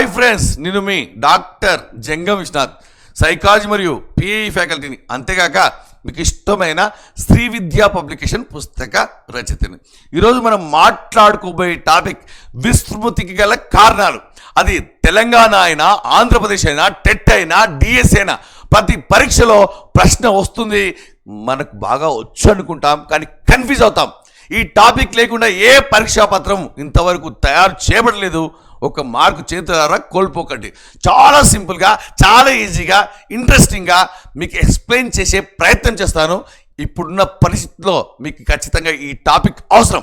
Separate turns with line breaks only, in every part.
Hi friends నేను మీ doctor Jangam Viswanath psychology మరియు పిఏఈ ఫ్యాకల్టీని. అంతేగాక మీకు ఇష్టమైన స్త్రీ విద్యా పబ్లికేషన్ పుస్తక రచయితని. ఈరోజు మనం మాట్లాడుకోబోయే టాపిక్ విస్మృతికి గల కారణాలు. అది తెలంగాణ అయినా ఆంధ్రప్రదేశ్ అయినా టెట్ అయినా డిఎస్ అయినా ప్రతి పరీక్షలో ప్రశ్న వస్తుంది. మనకు బాగా వచ్చు అనుకుంటాం కానీ కన్ఫ్యూజ్ అవుతాం. ఈ టాపిక్ లేకుండా ఏ పరీక్షా పత్రం ఇంతవరకు తయారు చేయబడలేదు ఒక మార్కు చేతులారా కోల్పోకండి. చాలా సింపుల్గా చాలా ఈజీగా ఇంట్రెస్టింగ్గా మీకు ఎక్స్ప్లెయిన్ చేసే ప్రయత్నం చేస్తాను. ఇప్పుడున్న పరిస్థితిలో మీకు ఖచ్చితంగా ఈ టాపిక్ అవసరం.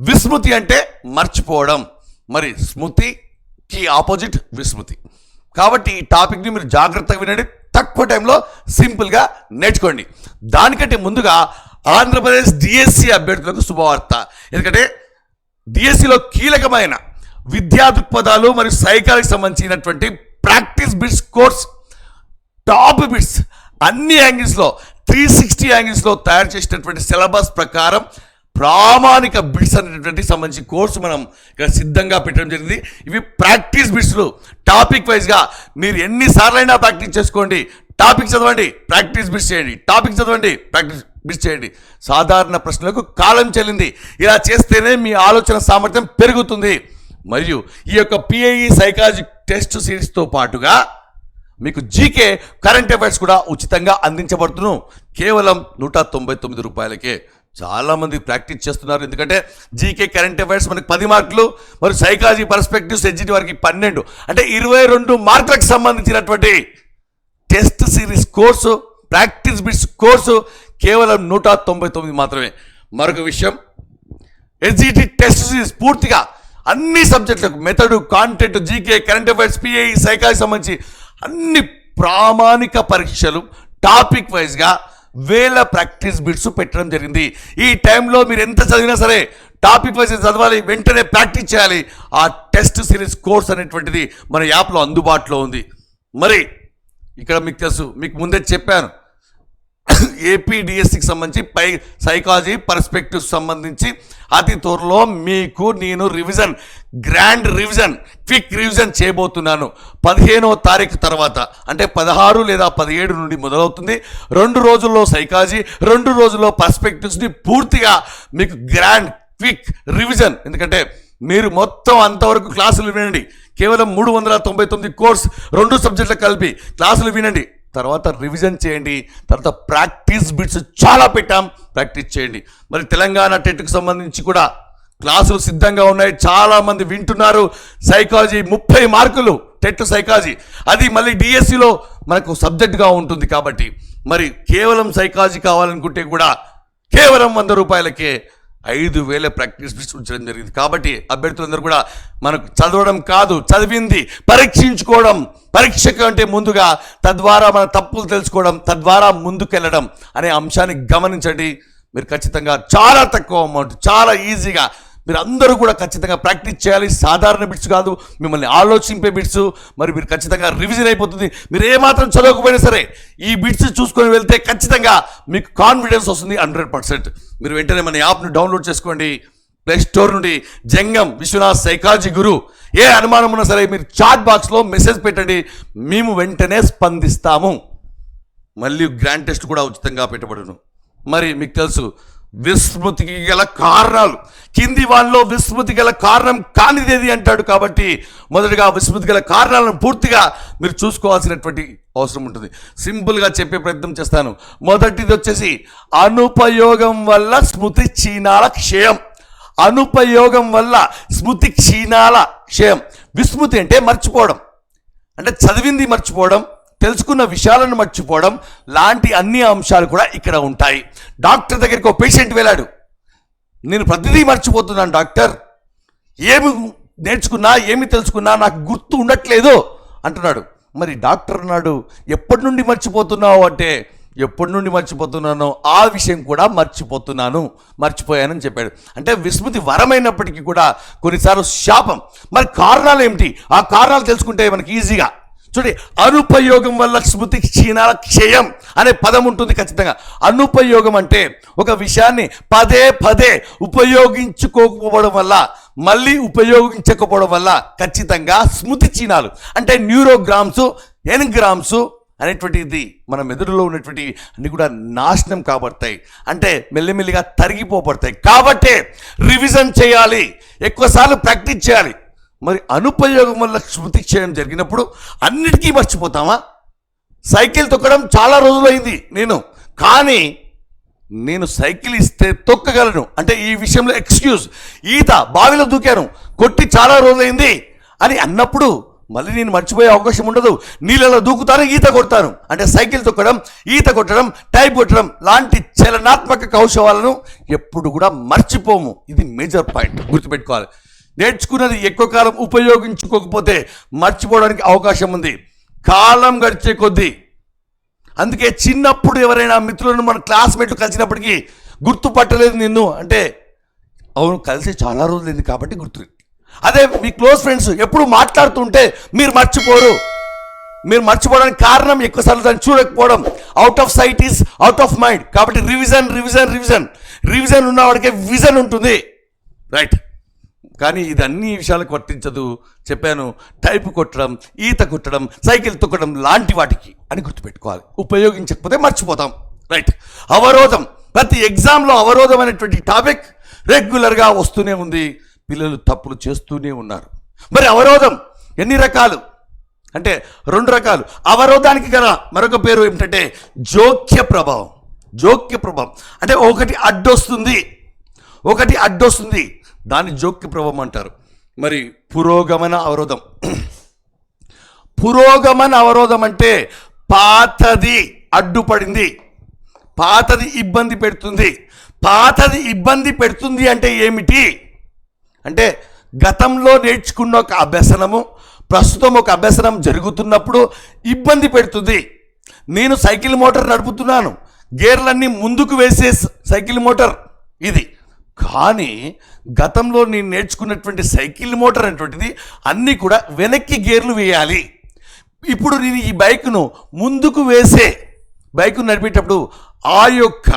విస్మృతి అంటే మర్చిపోవడం. మరి స్మృతికి ఆపోజిట్ విస్మృతి. కాబట్టి ఈ టాపిక్ని మీరు జాగ్రత్తగా వినండి. తక్కువ టైంలో సింపుల్గా నేర్చుకోండి. దానికంటే ముందుగా ఆంధ్రప్రదేశ్ డిఎస్సి అభ్యర్థులకు శుభవార్త. ఎందుకంటే డిఎస్సిలో కీలకమైన విద్యా దృక్పథాలు మరియు సైకాలజీకి సంబంధించినటువంటి practice bits course top bits అన్ని యాంగిల్స్లో త్రీ సిక్స్టీ యాంగిల్స్లో తయారు చేసినటువంటి సిలబస్ ప్రకారం ప్రామాణిక బిట్స్ అనేటువంటి సంబంధించి కోర్సు మనం ఇక్కడ సిద్ధంగా పెట్టడం జరిగింది. ఇవి ప్రాక్టీస్ బిట్స్లు. టాపిక్ వైజ్గా మీరు ఎన్నిసార్లైనా ప్రాక్టీస్ చేసుకోండి. టాపిక్ చదవండి ప్రాక్టీస్ బిట్స్ చేయండి. టాపిక్ చదవండి ప్రాక్టీస్ బిట్స్ చేయండి. సాధారణ ప్రశ్నలకు కాలం చెల్లింది. ఇలా చేస్తేనే మీ ఆలోచన సామర్థ్యం పెరుగుతుంది. మరియు ఈ యొక్క పిఐఈ సైకాలజీ టెస్ట్ సిరీస్తో పాటుగా మీకు జీకే కరెంట్ అఫైర్స్ కూడా ఉచితంగా అందించబడుతును. కేవలం నూట తొంభై తొమ్మిది రూపాయలకే చాలామంది ప్రాక్టీస్ చేస్తున్నారు. ఎందుకంటే జీకే కరెంట్ అఫైర్స్ మనకి పది మార్కులు మరి సైకాలజీ పర్స్పెక్టివ్స్ ఎడ్జిటి వారికి పన్నెండు. అంటే ఇరవై రెండు మార్కులకు సంబంధించినటువంటి test series course practice bits course కేవలం నూట తొంభై తొమ్మిది మాత్రమే. మరొక విషయం ఎన్సిటి టెస్ట్ సిరీస్ పూర్తిగా అన్ని సబ్జెక్టులకు method content GK current affairs PI psychology సంబంధించి అన్ని ప్రామాణిక పరీక్షలు టాపిక్ వైజ్గా వేల ప్రాక్టీస్ బిట్స్ పెట్టడం జరిగింది. ఈ టైంలో మీరు ఎంత చదివినా సరే టాపిక్ వైజ్ చదవాలి వెంటనే ప్రాక్టీస్ చేయాలి. ఆ టెస్ట్ సిరీస్ కోర్స్ అనేటువంటిది మన యాప్లో అందుబాటులో ఉంది. మరి ఇక్కడ మీకు తెలుసు మీకు ముందే చెప్పాను ఏపీడిఎస్సికి సంబంధించి పై సైకాలజీ పర్స్పెక్టివ్ సంబంధించి అతి త్వరలో మీకు నేను revision grand revision quick revision చేయబోతున్నాను. పదిహేనవ తారీఖు తర్వాత అంటే పదహారు లేదా పదిహేడు నుండి మొదలవుతుంది. రెండు రోజుల్లో సైకాలజీ రెండు రోజుల్లో పర్స్పెక్టివ్స్ని పూర్తిగా మీకు గ్రాండ్ క్విక్ రివిజన్ ఎందుకంటే మీరు మొత్తం అంతవరకు క్లాసులు వినండి. కేవలం మూడు వందల తొంభై తొమ్మిది కోర్స్ రెండు సబ్జెక్టులు కలిపి క్లాసులు వినండి. తర్వాత రివిజన్ చేయండి. తర్వాత ప్రాక్టీస్ బిట్స్ చాలా పెట్టాం. ప్రాక్టీస్ చేయండి. మరి తెలంగాణ టెట్కి సంబంధించి కూడా క్లాసులు సిద్ధంగా ఉన్నాయి. చాలామంది వింటున్నారు. సైకాలజీ ముప్పై మార్కులు టెట్ సైకాలజీ అది మళ్ళీ డిఎస్సిలో మనకు సబ్జెక్ట్గా ఉంటుంది కాబట్టి. మరి కేవలం సైకాలజీ కావాలనుకుంటే కూడా కేవలం వంద రూపాయలకే ఐదు వేల ప్రాక్టీస్ బిట్స్ ఉంచడం జరిగింది. కాబట్టి అభ్యర్థులందరూ కూడా మనకు చదవడం కాదు చదివింది పరీక్షించుకోవడం పరీక్ష కంటే ముందుగా తద్వారా మన తప్పులు తెలుసుకోవడం తద్వారా ముందుకెళ్ళడం అనే అంశాన్ని గమనించండి. మీరు ఖచ్చితంగా చాలా తక్కువ అమౌంట్ చాలా ఈజీగా మీరు అందరూ కూడా ఖచ్చితంగా ప్రాక్టీస్ చేయాలి. సాధారణ బిట్స్ కాదు. మిమ్మల్ని ఆలోచింపే బిట్స్ మరి మీరు ఖచ్చితంగా రివిజన్ అయిపోతుంది. మీరు ఏమాత్రం చదవకపోయినా సరే ఈ బిట్స్ చూసుకొని వెళ్తే ఖచ్చితంగా మీకు కాన్ఫిడెన్స్ వస్తుంది హండ్రెడ్ పర్సెంట్. మీరు వెంటనే మన యాప్ను డౌన్లోడ్ చేసుకోండి. ప్లే స్టోర్ నుండి జంగం విశ్వనాథ్ సైకాలజీ గురు ఏ అనుమానం ఉన్నా సరే మీరు చాట్ బాక్స్లో మెసేజ్ పెట్టండి. మేము వెంటనే స్పందిస్తాము. మళ్ళీ గ్రాండ్ టెస్ట్ కూడా ఉచితంగా పెట్టబడును. మరి మీకు తెలుసు విస్మృతికి గల కారణాలు. కింది వాళ్ళలో విస్మృతి గల కారణం కానిదేది అంటాడు కాబట్టి మొదటిగా విస్మృతి గల కారణాలను పూర్తిగా మీరు చూసుకోవాల్సినటువంటి అవసరం ఉంటుంది. సింపుల్గా చెప్పే ప్రయత్నం చేస్తాను. మొదటిది వచ్చేసి అనుపయోగం వల్ల స్మృతి క్షీణాల క్షయం. అనుపయోగం వల్ల స్మృతి క్షీణాల క్షయం. విస్మృతి అంటే మర్చిపోవడం. అంటే చదివింది మర్చిపోవడం తెలుసుకున్న విషయాలను మర్చిపోవడం లాంటి అన్ని అంశాలు కూడా ఇక్కడ ఉంటాయి. డాక్టర్ దగ్గరికి ఒక పేషెంట్ వెళ్ళాడు. నేను ప్రతిదీ మర్చిపోతున్నాను డాక్టర్. ఏమి నేర్చుకున్నా ఏమి తెలుసుకున్నా నాకు గుర్తు ఉండట్లేదు అంటున్నాడు. మరి డాక్టర్ అన్నాడు ఎప్పటి నుండి మర్చిపోతున్నావు? అంటే ఎప్పటి నుండి మర్చిపోతున్నానో ఆ విషయం కూడా మర్చిపోతున్నాను మర్చిపోయానని చెప్పాడు. అంటే విస్మృతి వరమైనప్పటికీ కూడా కొన్నిసార్లు శాపం. మరి కారణాలు ఏమిటి? ఆ కారణాలు తెలుసుకుంటే మనకి ఈజీగా. చూడండి అనుపయోగం వల్ల స్మృతి క్షీణాల క్షయం అనే పదం ఉంటుంది ఖచ్చితంగా. అనుపయోగం అంటే ఒక విషయాన్ని పదే పదే ఉపయోగించుకోకపోవడం వల్ల మళ్ళీ ఉపయోగించకపోవడం వల్ల ఖచ్చితంగా స్మృతి చీనాలు అంటే న్యూరోగ్రామ్స్ ఎన్గ్రామ్స్ అనేటువంటిది మన మెదడులో ఉన్నటువంటి అన్ని కూడా నాశనం కాబడతాయి. అంటే మెల్లిమెల్లిగా తరిగిపోబడతాయి. కాబట్టే రివిజన్ చేయాలి ఎక్కువసార్లు ప్రాక్టీస్ చేయాలి. మరి అనుపయోగం వల్ల స్మృతి క్షయం జరిగినప్పుడు అన్నిటికీ మర్చిపోతామా? సైకిల్ తొక్కడం చాలా రోజులైంది నేను. కానీ నేను సైకిల్ ఇస్తే తొక్కగలను. అంటే ఈ విషయంలో ఎక్స్క్యూజ్. ఈత బావిలో దూకాను. కొట్టి చాలా రోజులైంది అని అన్నప్పుడు మళ్ళీ నేను మర్చిపోయే అవకాశం ఉండదు. నీళ్ళలో దూకుతాను ఈత కొడతాను. అంటే సైకిల్ తొక్కడం ఈత కొట్టడం టైప్ కొట్టడం లాంటి చలనాత్మక కౌశలాలను ఎప్పుడు కూడా మర్చిపోము. ఇది మేజర్ పాయింట్ గుర్తుపెట్టుకోవాలి. నేర్చుకున్నది ఎక్కువ కాలం ఉపయోగించుకోకపోతే మర్చిపోవడానికి అవకాశం ఉంది. కాలం గడిచే కొద్దీ. అందుకే చిన్నప్పుడు ఎవరైనా మిత్రులను మన క్లాస్మేట్లు కలిసినప్పటికీ గుర్తుపట్టలేదు నిన్ను అంటే అవును కలిసి చాలా రోజులైంది కాబట్టి గుర్తు. అదే మీ క్లోజ్ ఫ్రెండ్స్ ఎప్పుడు మాట్లాడుతుంటే మీరు మర్చిపోరు. మీరు మర్చిపోవడానికి కారణం ఎక్కువసార్లు దాన్ని చూడకపోవడం. Out of sight is out of mind కాబట్టి రివిజన్ రివిజన్ రివిజన్ రివిజన్ ఉన్నవాడికే విజన్ ఉంటుంది. రైట్ కానీ ఇది అన్ని విషయాలకు వర్తించదు. చెప్పాను టైప్ కొట్టడం ఈత కొట్టడం సైకిల్ తొక్కడం లాంటి వాటికి అని గుర్తుపెట్టుకోవాలి. ఉపయోగించకపోతే మర్చిపోతాం. రైట్. అవరోధం. ప్రతి ఎగ్జామ్లో అవరోధం అనేటువంటి టాపిక్ రెగ్యులర్గా వస్తూనే ఉంది. పిల్లలు తప్పులు చేస్తూనే ఉన్నారు. మరి అవరోధం ఎన్ని రకాలు? అంటే రెండు రకాలు. అవరోధానికి గల మరొక పేరు ఏమిటంటే జోక్య ప్రభావం. జోక్య ప్రభావం. అంటే ఒకటి అడ్డొస్తుంది. ఒకటి అడ్డొస్తుంది. దాన్ని జోక్య ప్రభావం అంటారు. మరి పురోగమన అవరోధం. పురోగమన అవరోధం అంటే పాతది అడ్డుపడింది. పాతది ఇబ్బంది పెడుతుంది. పాతది ఇబ్బంది పెడుతుంది అంటే ఏమిటి? అంటే గతంలో నేర్చుకున్న ఒక అభ్యసనము ప్రస్తుతం ఒక అభ్యసనం జరుగుతున్నప్పుడు ఇబ్బంది పెడుతుంది. నేను సైకిల్ మోటార్ నడుపుతున్నాను. గేర్లన్నీ ముందుకు వేసే సైకిల్ మోటార్ ఇది. కానీ గతంలో నేను నేర్చుకున్నటువంటి సైకిల్ మోటార్ అనేటువంటిది అన్నీ కూడా వెనక్కి గేర్లు వేయాలి. ఇప్పుడు నేను ఈ బైక్ను ముందుకు వేసే బైక్ను నడిపేటప్పుడు ఆ యొక్క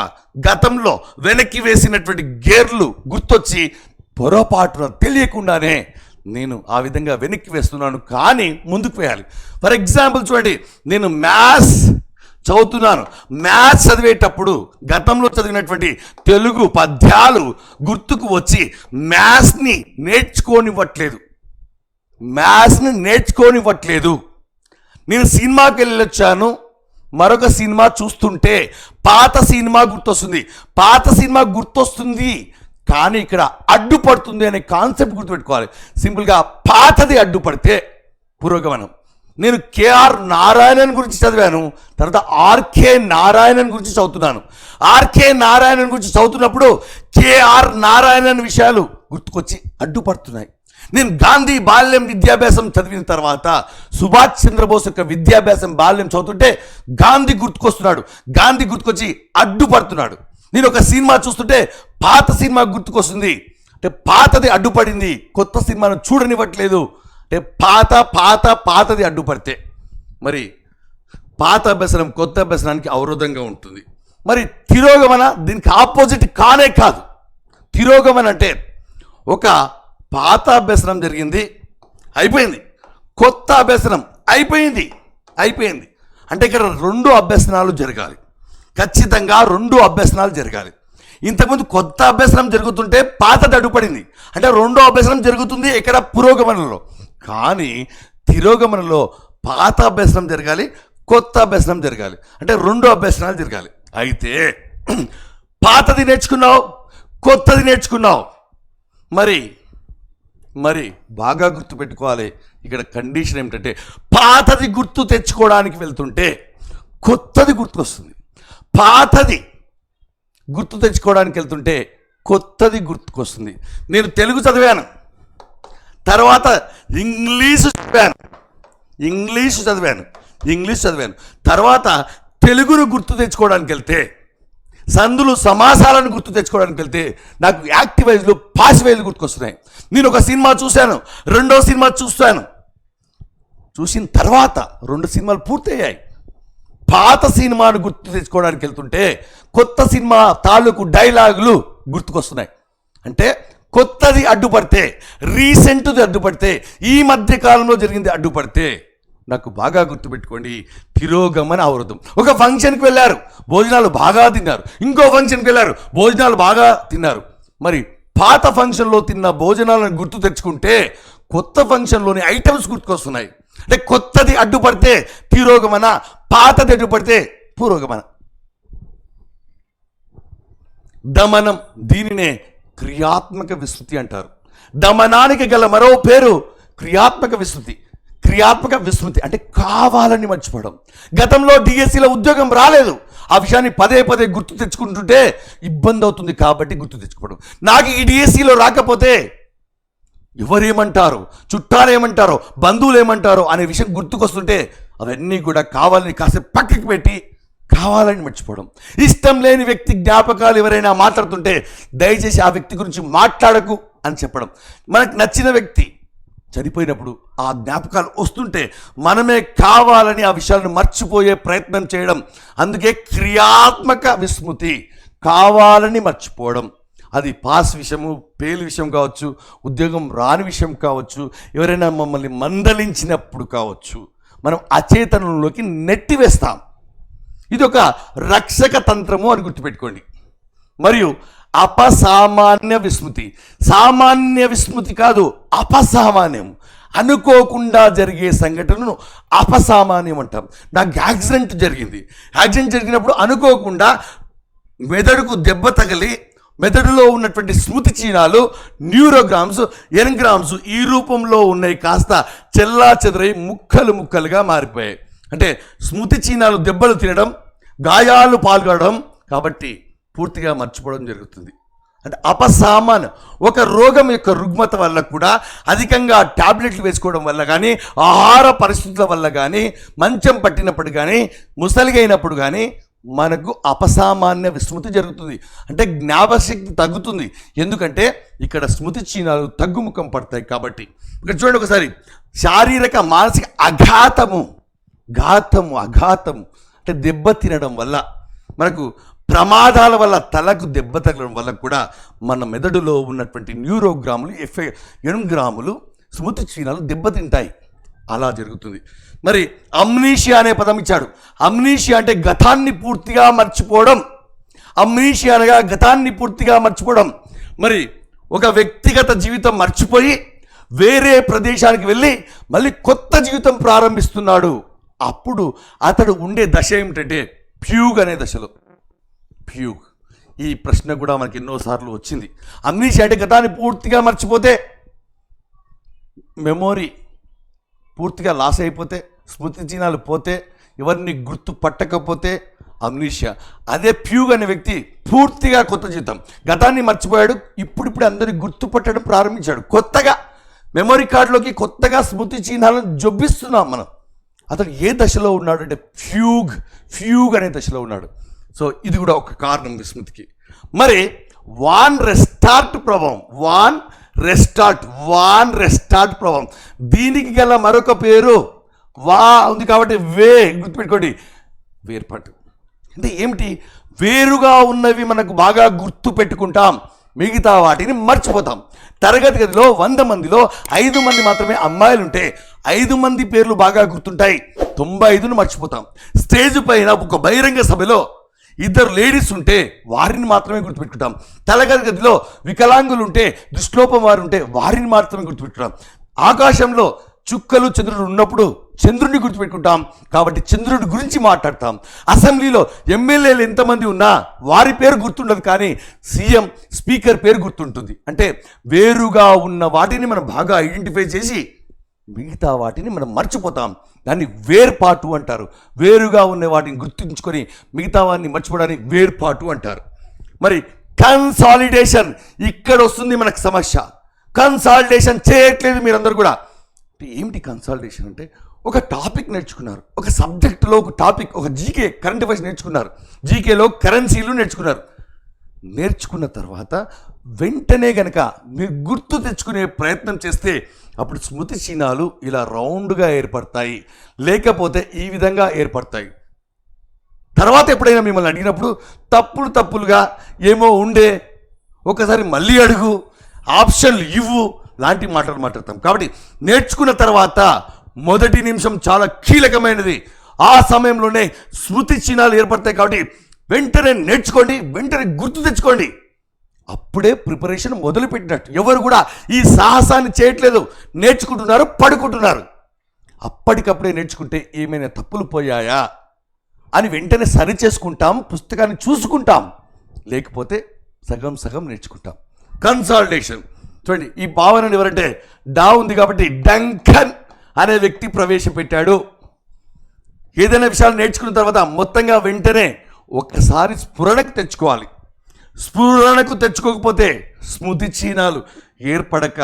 గతంలో వెనక్కి వేసినటువంటి గేర్లు గుర్తొచ్చి పొరపాటున తెలియకుండానే నేను ఆ విధంగా వెనక్కి వేస్తున్నాను కానీ ముందుకు వేయాలి. ఫర్ ఎగ్జాంపుల్ చూడండి నేను మ్యాథ్స్ చదువుతున్నాను మ్యాథ్స్ చదివేటప్పుడు గతంలో చదివినటువంటి తెలుగు పద్యాలు గుర్తుకు వచ్చి మ్యాథ్స్ని నేర్చుకోనివ్వట్లేదు. మ్యాథ్స్ని నేర్చుకోనివ్వట్లేదు. నేను సినిమాకి వెళ్ళొచ్చాను. మరొక సినిమా చూస్తుంటే పాత సినిమా గుర్తొస్తుంది. పాత సినిమా గుర్తొస్తుంది. కానీ ఇక్కడ అడ్డుపడుతుంది అనే కాన్సెప్ట్ గుర్తుపెట్టుకోవాలి. సింపుల్గా పాతది అడ్డుపడితే పురోగమనం. నేను కేఆర్ నారాయణన్ గురించి చదివాను తర్వాత ఆర్కే నారాయణన్ గురించి చదువుతున్నాను. ఆర్కే నారాయణన్ గురించి చదువుతున్నప్పుడు కేఆర్ నారాయణన్ విషయాలు గుర్తుకొచ్చి అడ్డుపడుతున్నాయి. నేను గాంధీ బాల్యం విద్యాభ్యాసం చదివిన తర్వాత సుభాష్ చంద్రబోస్ యొక్క విద్యాభ్యాసం బాల్యం చదువుతుంటే గాంధీ గుర్తుకొస్తున్నాడు. గాంధీ గుర్తుకొచ్చి అడ్డుపడుతున్నాడు. నేను ఒక సినిమా చూస్తుంటే పాత సినిమా గుర్తుకొస్తుంది. అంటే పాతది అడ్డుపడింది. కొత్త సినిమాను చూడనివ్వట్లేదు. అంటే పాత పాత పాతది అడ్డుపడితే మరి పాత అభ్యసనం కొత్త అభ్యసనానికి అవరోధంగా ఉంటుంది. మరి తిరోగమన దీనికి ఆపోజిట్ కానే కాదు. తిరోగమన అంటే ఒక పాత అభ్యసనం జరిగింది అయిపోయింది. కొత్త అభ్యసనం అయిపోయింది అయిపోయింది. అంటే ఇక్కడ రెండు అభ్యసనాలు జరగాలి. ఖచ్చితంగా రెండు అభ్యసనాలు జరగాలి. ఇంతకుముందు కొత్త అభ్యసనం జరుగుతుంటే పాతది అడ్డుపడింది. అంటే రెండో అభ్యసనం జరుగుతుంది ఇక్కడ పురోగమనంలో. కానీ తిరోగమనంలో పాత అభ్యసనం జరగాలి కొత్త అభ్యసనం జరగాలి. అంటే రెండు అభ్యసనాలు జరగాలి. అయితే పాతది నేర్చుకున్నావు కొత్తది నేర్చుకున్నావు. మరి మరి బాగా గుర్తు పెట్టుకోవాలి. ఇక్కడ కండిషన్ ఏమిటంటే పాతది గుర్తు తెచ్చుకోవడానికి వెళ్తుంటే కొత్తది గుర్తుకొస్తుంది. పాతది గుర్తు తెచ్చుకోవడానికి వెళ్తుంటే కొత్తది గుర్తుకొస్తుంది. నేను తెలుగు చదివాను. తర్వాత ఇంగ్లీషు చదివాను. ఇంగ్లీషు చదివాను. ఇంగ్లీష్ చదివాను. తర్వాత తెలుగును గుర్తు తెచ్చుకోవడానికి వెళ్తే సందులు సమాసాలను గుర్తు తెచ్చుకోవడానికి వెళ్తే నాకు యాక్టివైజ్లు పాసివైజ్లు గుర్తుకొస్తున్నాయి. నేను ఒక సినిమా చూశాను. రెండో సినిమా చూస్తాను చూసిన తర్వాత రెండు సినిమాలు పూర్తయ్యాయి. పాత సినిమాను గుర్తు తెచ్చుకోవడానికి వెళ్తుంటే కొత్త సినిమా తాలూకు డైలాగులు గుర్తుకొస్తున్నాయి. అంటే కొత్తది అడ్డుపడితే రీసెంట్ది అడ్డుపడితే ఈ మధ్య కాలంలో జరిగింది అడ్డుపడితే నాకు బాగా గుర్తుపెట్టుకోండి తిరోగమన అవరోధం. ఒక ఫంక్షన్కి వెళ్ళారు భోజనాలు బాగా తిన్నారు. ఇంకో ఫంక్షన్కి వెళ్ళారు భోజనాలు బాగా తిన్నారు. మరి పాత ఫంక్షన్లో తిన్న భోజనాలను గుర్తు తెచ్చుకుంటే కొత్త ఫంక్షన్లోని ఐటమ్స్ గుర్తుకొస్తున్నాయి. అంటే కొత్తది అడ్డుపడితే తిరోగమన పాతది అడ్డుపడితే పురోగమన. దమనం దీనినే క్రియాత్మక విస్తృతి అంటారు. దమనానికి గల మరో పేరు క్రియాత్మక విస్తృతి. క్రియాత్మక విస్మృతి అంటే కావాలని మర్చిపోవడం. గతంలో డిఎస్సిలో ఉద్యోగం రాలేదు. ఆ విషయాన్ని పదే పదే గుర్తు తెచ్చుకుంటుంటే ఇబ్బంది అవుతుంది కాబట్టి గుర్తు తెచ్చుకోవడం. నాకు ఈ డిఎస్సిలో రాకపోతే ఎవరేమంటారు? చుట్టాలు ఏమంటారో బంధువులు ఏమంటారో అనే విషయం గుర్తుకొస్తుంటే అవన్నీ కూడా కావాలని కాసేపు పక్కకి పెట్టి కావాలని మర్చిపోవడం. ఇష్టం లేని వ్యక్తి జ్ఞాపకాలు ఎవరైనా మాట్లాడుతుంటే దయచేసి ఆ వ్యక్తి గురించి మాట్లాడకు అని చెప్పడం. మనకు నచ్చిన వ్యక్తి చనిపోయినప్పుడు ఆ జ్ఞాపకాలు వస్తుంటే మనమే కావాలని ఆ విషయాలను మర్చిపోయే ప్రయత్నం చేయడం. అందుకే క్రియాత్మక విస్మృతి కావాలని మర్చిపోవడం. అది పాస్ విషయము పేలు విషయం కావచ్చు ఉద్యోగం రాని విషయం కావచ్చు ఎవరైనా మమ్మల్ని మందలించినప్పుడు కావచ్చు. మనం అచేతనంలోకి నెట్టివేస్తాం. ఇది ఒక రక్షక తంత్రము అని గుర్తుపెట్టుకోండి. మరియు అపసామాన్య విస్మృతి. సామాన్య విస్మృతి కాదు అపసామాన్యం. అనుకోకుండా జరిగే సంఘటనను అపసామాన్యం అంటాం. నాకు యాక్సిడెంట్ జరిగింది. యాక్సిడెంట్ జరిగినప్పుడు అనుకోకుండా మెదడుకు దెబ్బ తగిలి మెదడులో ఉన్నటువంటి స్మృతి చీనాలు న్యూరోగ్రామ్స్ ఎన్గ్రామ్స్ ఈ రూపంలో ఉన్నాయి. కాస్త చెల్లా చెదరై ముక్కలు ముక్కలుగా మారిపోయాయి. అంటే స్మృతి చీనాలు దెబ్బలు తినడం గాయాలు పాల్గొనడం కాబట్టి పూర్తిగా మర్చిపోవడం జరుగుతుంది. అంటే అపసామాన్ ఒక రోగం యొక్క రుగ్మత వల్ల కూడా అధికంగా టాబ్లెట్లు వేసుకోవడం వల్ల కానీ ఆహార పరిస్థితుల వల్ల కానీ మంచం పట్టినప్పుడు కానీ ముసలిగైనప్పుడు కానీ మనకు అపసామాన్య విస్మృతి జరుగుతుంది. అంటే జ్ఞాపశక్తి తగ్గుతుంది. ఎందుకంటే ఇక్కడ స్మృతి చీనాలు తగ్గుముఖం పడతాయి కాబట్టి. ఇక్కడ చూడండి ఒకసారి శారీరక మానసిక అఘాతము. ఘాతము అఘాతము అంటే దెబ్బ తినడం వల్ల మనకు ప్రమాదాల వల్ల తలకు దెబ్బ తగలడం వల్ల కూడా మన మెదడులో ఉన్నటువంటి న్యూరోగ్రాములు ఎఫె ఎనుగ్రాములు స్మృతి క్షీణాలు దెబ్బతింటాయి అలా జరుగుతుంది. మరి అమ్నీషియా అనే పదం ఇచ్చాడు. అమ్నీషియా అంటే గతాన్ని పూర్తిగా మర్చిపోవడం. అమ్నీషియా అనగా గతాన్ని పూర్తిగా మర్చిపోవడం. మరి ఒక వ్యక్తిగత జీవితం మర్చిపోయి వేరే ప్రదేశానికి వెళ్ళి మళ్ళీ కొత్త జీవితం ప్రారంభిస్తున్నాడు. అప్పుడు అతడు ఉండే దశ ఏమిటంటే ప్యూగ్ అనే దశలో. ప్యూగ్. ఈ ప్రశ్న కూడా మనకి ఎన్నోసార్లు వచ్చింది. అమ్నీషియా అంటే గతాన్ని పూర్తిగా మర్చిపోతే మెమోరీ పూర్తిగా లాస్ అయిపోతే స్మృతి చిహ్నాలు పోతే ఎవరిని గుర్తు పట్టకపోతే అమ్నీషియా. అదే ప్యూగ్ అనే వ్యక్తి పూర్తిగా కొత్త జీవితం. గతాన్ని మర్చిపోయాడు ఇప్పుడిప్పుడు అందరినీ గుర్తుపట్టడం ప్రారంభించాడు. కొత్తగా మెమరీ కార్డులోకి కొత్తగా స్మృతి చిహ్నాలను జొబ్బిస్తున్నాం మనం. అతడు ఏ దశలో ఉన్నాడు అంటే ఫ్యూగ్ ఫ్యూగ్ అనే దశలో ఉన్నాడు. సో ఇది కూడా ఒక కారణం విస్మృతికి. మరి వాన్ రెస్టార్ట్ ప్రభావం వాన్ రెస్టార్ట్ వాన్ రెస్టార్ట్ ప్రభావం. దీనికి గల మరొక పేరు వా ఉంది కాబట్టి వే గుర్తుపెట్టుకోండి. వేర్పాటు. అంటే ఏమిటి? వేరుగా ఉన్నవి మనకు బాగా గుర్తు పెట్టుకుంటాం మిగతా వాటిని మర్చిపోతాం. తరగతి గదిలో వంద మందిలో ఐదు మంది మాత్రమే అమ్మాయిలు ఉంటే ఐదు మంది పేర్లు బాగా గుర్తుంటాయి. తొంభై ఐదును మర్చిపోతాం. స్టేజ్ పైన ఒక బహిరంగ సభలో ఇద్దరు లేడీస్ ఉంటే వారిని మాత్రమే గుర్తుపెట్టుకుంటాం. తరగతి గదిలో వికలాంగులు ఉంటే దృష్టిలోపం వారు ఉంటే వారిని మాత్రమే గుర్తుపెట్టుకుంటాం. ఆకాశంలో చుక్కలు చంద్రుడు ఉన్నప్పుడు చంద్రుడిని గుర్తుపెట్టుకుంటాం. కాబట్టి చంద్రుడి గురించి మాట్లాడతాం. అసెంబ్లీలో ఎమ్మెల్యేలు ఎంతమంది ఉన్నా వారి పేరు గుర్తుండదు కానీ సీఎం స్పీకర్ పేరు గుర్తుంటుంది. అంటే వేరుగా ఉన్న వాటిని మనం బాగా ఐడెంటిఫై చేసి మిగతా వాటిని మనం మర్చిపోతాం. దాన్ని వేర్పాటు అంటారు. వేరుగా ఉన్న వాటిని గుర్తుంచుకొని మిగతా వాటిని మర్చిపోవడానికి వేర్పాటు అంటారు. మరి కన్సాలిడేషన్ ఇక్కడ వస్తుంది మనకు సమస్య. కన్సాలిడేషన్ చేయట్లేదు మీరందరూ కూడా. ఏమిటి కన్సాలిడేషన్ అంటే ఒక టాపిక్ నేర్చుకున్నారు. ఒక సబ్జెక్టులో ఒక టాపిక్ ఒక జీకే కరెంట్ అఫైర్స్ నేర్చుకున్నారు. జీకేలో కరెన్సీలు నేర్చుకున్నారు. నేర్చుకున్న తర్వాత వెంటనే గనక మీరు గుర్తు తెచ్చుకునే ప్రయత్నం చేస్తే అప్పుడు స్మృతి చిహ్నాలు ఇలా రౌండ్గా ఏర్పడతాయి. లేకపోతే ఈ విధంగా ఏర్పడతాయి. తర్వాత ఎప్పుడైనా మిమ్మల్ని అడిగినప్పుడు తప్పులు తప్పులుగా ఏమో ఉండే ఒకసారి మళ్ళీ అడుగు ఆప్షన్లు ఇవ్వు లాంటి మాటలు మాట్లాడతాం. కాబట్టి నేర్చుకున్న తర్వాత మొదటి నిమిషం చాలా కీలకమైనది. ఆ సమయంలోనే స్మృతి చిహ్నాలు ఏర్పడతాయి కాబట్టి వెంటనే నేర్చుకోండి వెంటనే గుర్తు తెచ్చుకోండి. అప్పుడే ప్రిపరేషన్ మొదలుపెట్టినట్టు. ఎవరు కూడా ఈ సాహసాన్ని చేయట్లేదు. నేర్చుకుంటున్నారు పడుకుంటున్నారు. అప్పటికప్పుడే నేర్చుకుంటే ఏమైనా తప్పులు పోయాయా అని వెంటనే సరి చేసుకుంటాం పుస్తకాన్ని చూసుకుంటాం. లేకపోతే సగం సగం నేర్చుకుంటాం. కన్సాల్టేషన్ చూడండి ఈ భావన ఎవరంటే డా ఉంది కాబట్టి డంకన్. అనే వ్యక్తి ప్రవేశపెట్టాడు. ఏదైనా విషయాలు నేర్చుకున్న తర్వాత మొత్తంగా వెంటనే ఒక్కసారి స్ఫురణకు తెచ్చుకోవాలి. స్ఫురణకు తెచ్చుకోకపోతే స్మృతి చీనాలు ఏర్పడక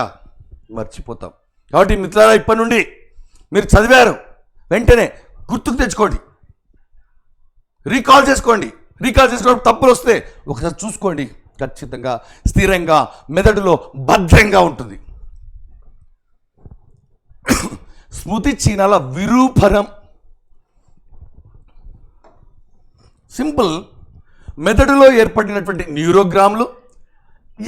మర్చిపోతాం. కాబట్టి మిత్రులారా ఇప్పటి నుండి మీరు చదివారు. వెంటనే గుర్తుకు తెచ్చుకోండి. రీకాల్ చేసుకోండి. రీకాల్ చేసుకోవడం తప్పులు వస్తే ఒకసారి చూసుకోండి. ఖచ్చితంగా స్థిరంగా మెదడులో భద్రంగా ఉంటుంది. స్మృతి చీనాల విరూపరం సింపుల్. మెదడులో ఏర్పడినటువంటి న్యూరోగ్రామ్లు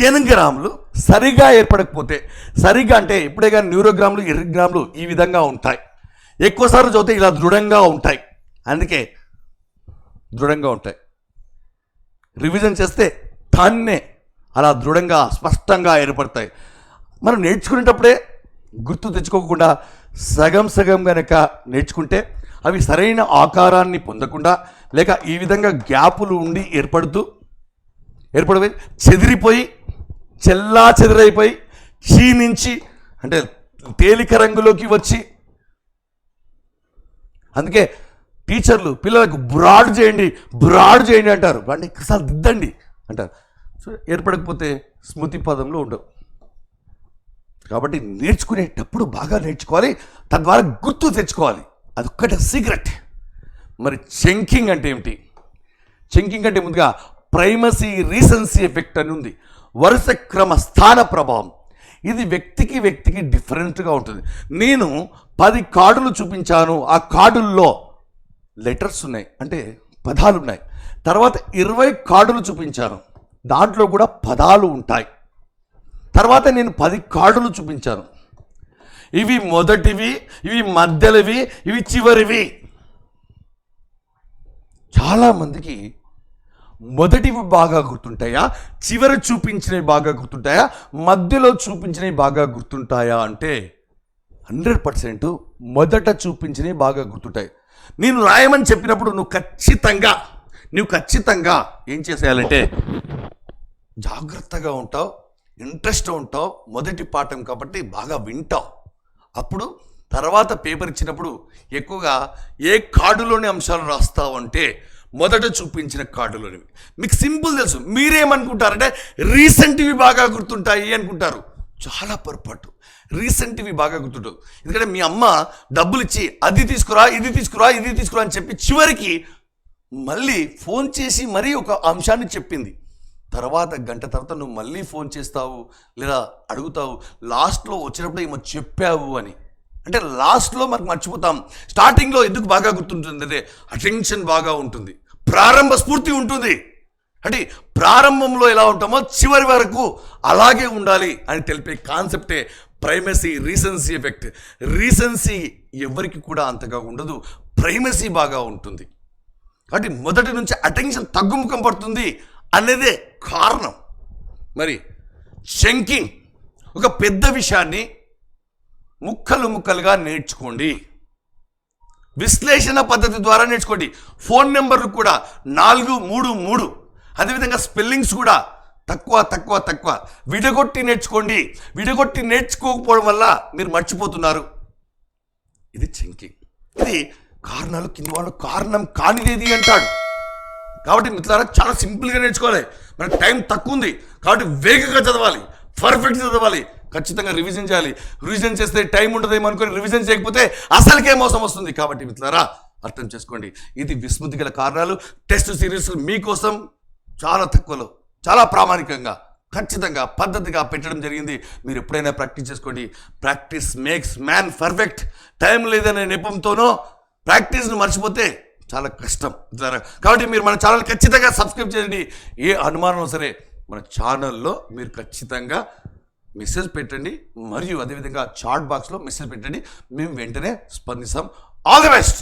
ఎనంగ్రామ్లు సరిగా ఏర్పడకపోతే సరిగా అంటే ఇప్పుడే కానీ న్యూరోగ్రామ్లు ఎరుగ్రాములు ఈ విధంగా ఉంటాయి. ఎక్కువసార్లు చదివితే ఇలా దృఢంగా ఉంటాయి. అందుకే దృఢంగా ఉంటాయి. రివిజన్ చేస్తే దాన్నే అలా దృఢంగా స్పష్టంగా ఏర్పడతాయి. మనం నేర్చుకునేటప్పుడే గుర్తు తెచ్చుకోకుండా సగం సగం గనక నేర్చుకుంటే అవి సరైన ఆకారాన్ని పొందకుండా లేక ఈ విధంగా గ్యాపులు ఉండి ఏర్పడుతూ ఏర్పడిపోయి చెదిరిపోయి చెల్లా చెదిరైపోయి క్షీణించి అంటే తేలిక రంగులోకి వచ్చి అందుకే టీచర్లు పిల్లలకు బ్రాడ్ చేయండి బ్రాడ్ చేయండి అంటారు. అంటే ఒకసారి దిద్దండి అంటారు. సో ఏర్పడకపోతే స్మృతి పదంలో ఉండవు. కాబట్టి నేర్చుకునేటప్పుడు బాగా నేర్చుకోవాలి తద్వారా గుర్తు తెచ్చుకోవాలి. అదొక్కటే సీక్రెట్ మరి చెంకింగ్ అంటే ఏమిటి? చెంకింగ్ అంటే ముందుగా ప్రైమసీ రీసెన్సీ ఎఫెక్ట్ అని ఉంది. వరుస క్రమ స్థాన ప్రభావం. ఇది వ్యక్తికి వ్యక్తికి డిఫరెంట్గా ఉంటుంది. నేను పది కార్డులు చూపించాను. ఆ కార్డుల్లో లెటర్స్ ఉన్నాయి. అంటే పదాలు ఉన్నాయి. తర్వాత ఇరవై కార్డులు చూపించాను. దాంట్లో కూడా పదాలు ఉంటాయి. తర్వాత నేను పది కార్డులు చూపించాను. ఇవి మొదటివి ఇవి మధ్యలవి ఇవి చివరివి. చాలామందికి మొదటివి బాగా గుర్తుంటాయా? చివరి చూపించినవి బాగా గుర్తుంటాయా? మధ్యలో చూపించినవి బాగా గుర్తుంటాయా అంటే హండ్రెడ్ పర్సెంట్ మొదట చూపించినవి బాగా గుర్తుంటాయి. నేను రాయమని చెప్పినప్పుడు నువ్వు ఖచ్చితంగా నువ్వు ఖచ్చితంగా ఏం చేసేయాలంటే జాగ్రత్తగా ఉంటావు. ఇంట్రెస్ట్ ఉంటావు మొదటి పాఠం కాబట్టి బాగా వింటావు. అప్పుడు తర్వాత పేపర్ ఇచ్చినప్పుడు ఎక్కువగా ఏ కార్డులోని అంశాలు రాస్తావు అంటే మొదట చూపించిన కార్డులోనివి. మీకు సింపుల్ తెలుసు మీరేమనుకుంటారంటే రీసెంట్వి బాగా గుర్తుంటాయి అనుకుంటారు. చాలా పొరపాటు. రీసెంట్వి బాగా గుర్తుంటావు. ఎందుకంటే మీ అమ్మ డబ్బులు ఇచ్చి అది తీసుకురా ఇది తీసుకురా ఇది తీసుకురా అని చెప్పి చివరికి మళ్ళీ ఫోన్ చేసి మరీ ఒక అంశాన్ని చెప్పింది. తర్వాత గంట తర్వాత నువ్వు మళ్ళీ ఫోన్ చేస్తావు లేదా అడుగుతావు లాస్ట్లో వచ్చినప్పుడు ఏమో చెప్పావు అని. అంటే లాస్ట్లో మనకు మర్చిపోతాం. స్టార్టింగ్లో ఎందుకు బాగా గుర్తుంటుంది అంటే అటెన్షన్ బాగా ఉంటుంది. ప్రారంభ స్ఫూర్తి ఉంటుంది. అంటే ప్రారంభంలో ఎలా ఉంటామో చివరి వరకు అలాగే ఉండాలి అని తెలిపే కాన్సెప్టే ప్రైమసీ రీసెన్సీ ఎఫెక్ట్. రీసెన్సీ ఎవరికి కూడా అంతగా ఉండదు. ప్రైమసీ బాగా ఉంటుంది. కాబట్టి మొదటి నుంచి అటెన్షన్ తగ్గుముఖం పడుతుంది. అనేదే కారణం. మరి శంకింగ్ ఒక పెద్ద విషయాన్ని ముక్కలు ముక్కలుగా నేర్చుకోండి. విశ్లేషణ పద్ధతి ద్వారా నేర్చుకోండి. ఫోన్ నెంబర్లు కూడా నాలుగు మూడు మూడు. అదేవిధంగా స్పెల్లింగ్స్ కూడా తక్కువ తక్కువ తక్కువ. విడగొట్టి నేర్చుకోండి. విడగొట్టి నేర్చుకోకపోవడం వల్ల మీరు మర్చిపోతున్నారు. ఇది చెంకింగ్. ఇది కారణాలు కింద వాళ్ళు కారణం కానిదేది అంటాడు. కాబట్టి మిత్రులారా చాలా సింపుల్గా నేర్చుకోవాలి. మనకు టైం తక్కువ ఉంది. కాబట్టి వేగంగా చదవాలి. పర్ఫెక్ట్ చదవాలి. ఖచ్చితంగా రివిజన్ చేయాలి. రివిజన్ చేస్తే టైం ఉండదేమో అనుకుని రివిజన్ చేయకపోతే అసలుకే మోసం వస్తుంది. కాబట్టి మిత్రులారా అర్థం చేసుకోండి. ఇది విస్మృతి గల కారణాలు. టెస్ట్ సిరీస్ మీకోసం చాలా తక్కువలో చాలా ప్రామాణికంగా ఖచ్చితంగా పద్ధతిగా పెట్టడం జరిగింది. మీరు ఎప్పుడైనా ప్రాక్టీస్ చేసుకోండి. Practice makes man perfect. Time లేదనే నెపంతోనో ప్రాక్టీస్ను మర్చిపోతే చాలా కష్టం. కాబట్టి మీరు మన ఛానల్ ఖచ్చితంగా సబ్స్క్రైబ్ చేయండి. ఏ అనుమానం సరే మన ఛానల్లో మీరు ఖచ్చితంగా మెసేజ్ పెట్టండి. మరియు అదేవిధంగా చాట్ బాక్స్లో మెసేజ్ పెట్టండి. మేము వెంటనే స్పందిస్తాం. All the best!